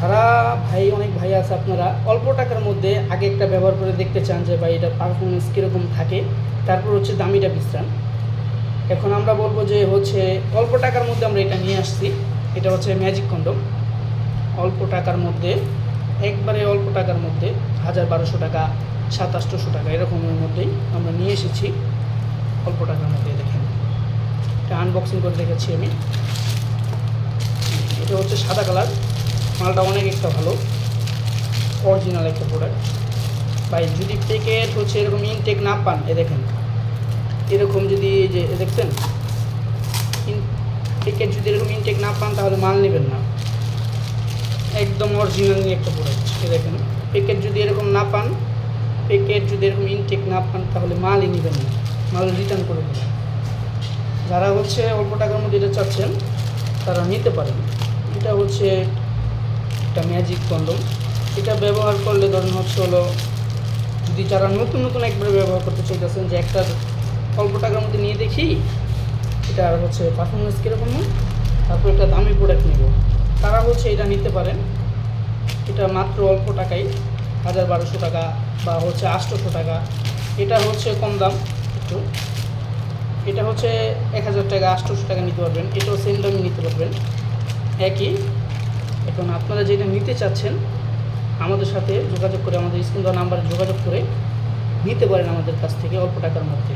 যারা ভাই, অনেক ভাই আছে আপনারা, অল্প টাকার মধ্যে আগে একটা ব্যবহার করে দেখতে চান যে ভাই এটা পারফরমেন্স কীরকম থাকে। তারপর হচ্ছে দামিটা বিশ্রাম। এখন আমরা বলব যে হচ্ছে অল্প টাকার মধ্যে আমরা এটা নিয়ে আসছি। এটা হচ্ছে ম্যাজিক কন্ডম। অল্প টাকার মধ্যে, একবারে অল্প টাকার মধ্যে হাজার বারোশো টাকা, সাত সাতাশশো টাকা এরকমের মধ্যেই আমরা নিয়ে এসেছি। অল্প টাকার মধ্যে দেখেন। এটা আনবক্সিং করে দেখেছি আমি। এটা হচ্ছে সাদা কালার মালটা অনেক একটা ভালো। অরিজিনাল একটা প্রোডাক্ট ভাই, যদি প্যাকেট হচ্ছে এরকম ইনটেক না পান, এ দেখেন। এরকম যদি যে দেখছেন? প্যাকেট যদি এরকম ইনটেক না পান, তাহলে মাল নেবেন না। একদম অরিজিনাল একটা প্রোডাক্ট এ দেখেন। প্যাকেট যদি এরকম না পান প্যাকেট যদি এরকম ইনটেক না পান, তাহলে মালই নেবেন না। মাল রিটার্ন করে দেবেন। যারা হচ্ছে অল্প টাকার মধ্যে এটা চাচ্ছেন, তারা নিতে পারেন। এটা হচ্ছে একটা ম্যাজিক কন্ডম এটা ব্যবহার করলে ধরুন হচ্ছে হলো যদি যারা নতুন নতুন একবারে ব্যবহার করতে চাইতেছেন যে একটা অল্প টাকার মধ্যে নিয়ে দেখি, এটা আর হচ্ছে পারফরমেন্স কীরকম তারপর একটা দামি প্রোডাক্ট নেব। তারা হচ্ছে এটা নিতে পারেন। এটা মাত্র অল্প টাকাই হাজার বারোশো টাকা বা হচ্ছে আটশোশো টাকা। এটা হচ্ছে কম দাম একটু। এটা হচ্ছে এক হাজার টাকা, আটশোশো টাকা নিতে পারবেন। এটাও সেম দামে নিতে পারবেন। একই। এখন আপনারা যেটা নিতে চাচ্ছেন, আমাদের সাথে যোগাযোগ করে, আমাদের স্কুল নাম্বারে যোগাযোগ করে নিতে পারেন আমাদের কাছ থেকে অল্প টাকার মধ্যে।